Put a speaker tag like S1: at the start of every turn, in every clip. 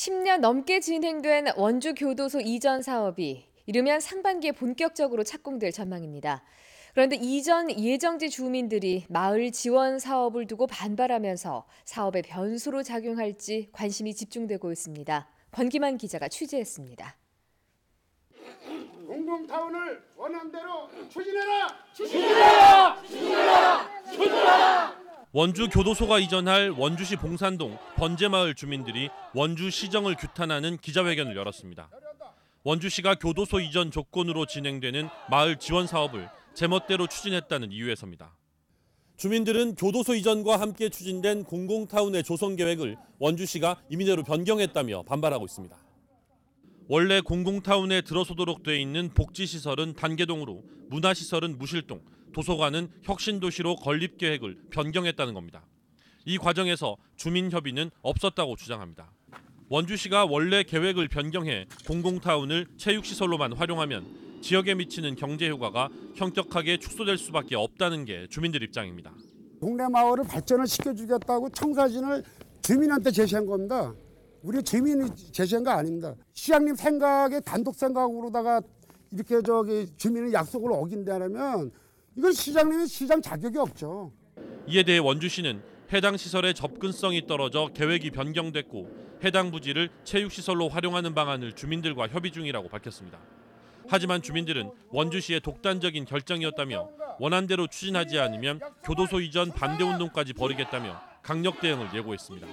S1: 10년 넘게 진행된 원주 교도소 이전 사업이 이르면 상반기에 본격적으로 착공될 전망입니다. 그런데 이전 예정지 주민들이 마을 지원 사업을 두고 반발하면서 사업의 변수로 작용할지 관심이 집중되고 있습니다. 권기만 기자가 취재했습니다.
S2: 공공타운을 원한대로 추진해라!
S3: 원주 교도소가 이전할 원주시 봉산동 번제마을 주민들이 원주 시정을 규탄하는 기자회견을 열었습니다. 원주시가 교도소 이전 조건으로 진행되는 마을 지원 사업을 제멋대로 추진했다는 이유에서입니다. 주민들은 교도소 이전과 함께 추진된 공공타운의 조성 계획을 원주시가 임의대로 변경했다며 반발하고 있습니다. 원래 공공타운에 들어서도록 돼 있는 복지시설은 단계동으로 문화시설은 무실동, 도서관은 혁신도시로 건립 계획을 변경했다는 겁니다. 이 과정에서 주민협의는 없었다고 주장합니다. 원주시가 원래 계획을 변경해 공공타운을 체육시설로만 활용하면 지역에 미치는 경제 효과가 현격하게 축소될 수밖에 없다는 게 주민들 입장입니다.
S2: 동네 마을을 발전을 시켜주겠다고 청사진을 주민한테 제시한 겁니다. 우리 주민이 제시한 거 아닙니다. 시장님 생각에 단독 생각으로다가 이렇게 저기 주민의 약속을 어긴다면 이건 시장님이 시장 자격이 없죠.
S3: 이에 대해 원주시는 해당 시설의 접근성이 떨어져 계획이 변경됐고 해당 부지를 체육시설로 활용하는 방안을 주민들과 협의 중이라고 밝혔습니다. 하지만 주민들은 원주시의 독단적인 결정이었다며 원안대로 추진하지 않으면 교도소 이전 반대 운동까지 벌이겠다며 강력 대응을 예고했습니다.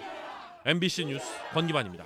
S3: MBC 뉴스 권기만입니다.